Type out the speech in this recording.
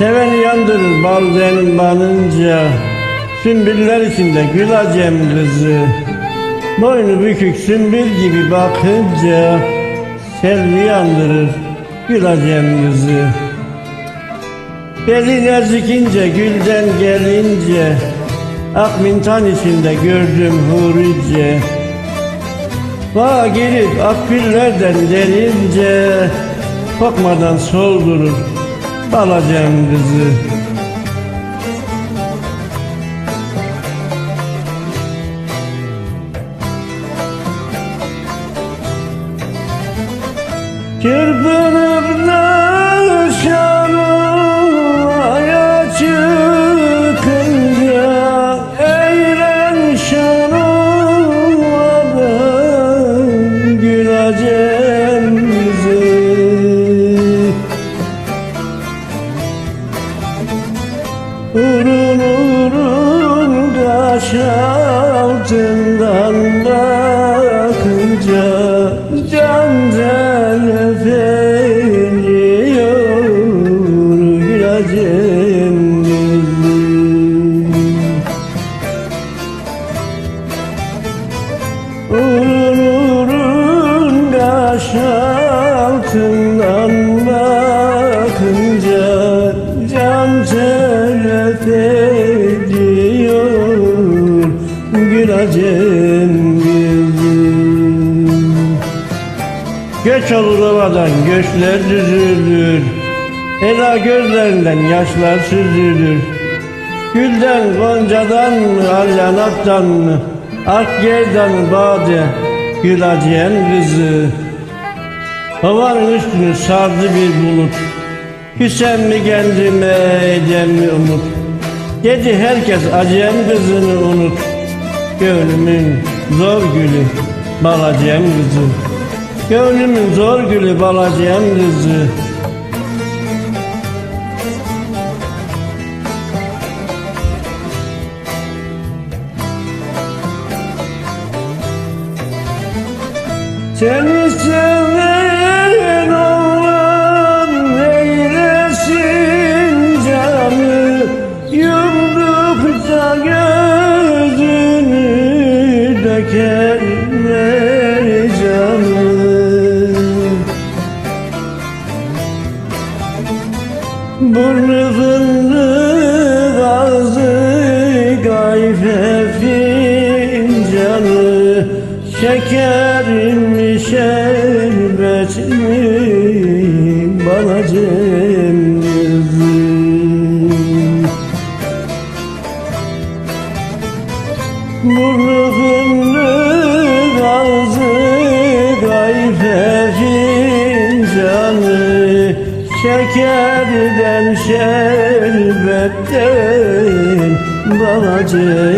Seveni yandırır balden banınca Sümbüller içinde gül acem kızı. Boynu bükük sümbül gibi bakınca. Selvi yandırır gül acem kızı. Beli nazikince gülden gelince. Akmintan içinde gördüm hurice. Bağa girip akbillerden delince Korkmadan soldurur balacem kızı. Çırpınıp Urun urun kaş altından bakınca Can telef ediyor gülacem yüzü Urun urun kaş altından telef ediyor gülacem yüzüm Göç olur ovadan göçler düzülür Ela gözlerinden yaşlar süzülür. Gülden goncadan mı Ak gerdan bade gül acıyan kızı. Havanın üstünü sardı bir bulut Hüsem mi kendime edem mi umut? Dedi herkes acıyan kızını unut. Gönlümün zor gülü balacıyan kızı. Gönlümün zor gülü balacıyan kızı. Seni seven döker canı Burnu fındık ağzı gayfe fincanı Şeker mi şerbet mi? Kızım Fındık ağzı gayfe fincanı Şekerden şerbetten balacım kızım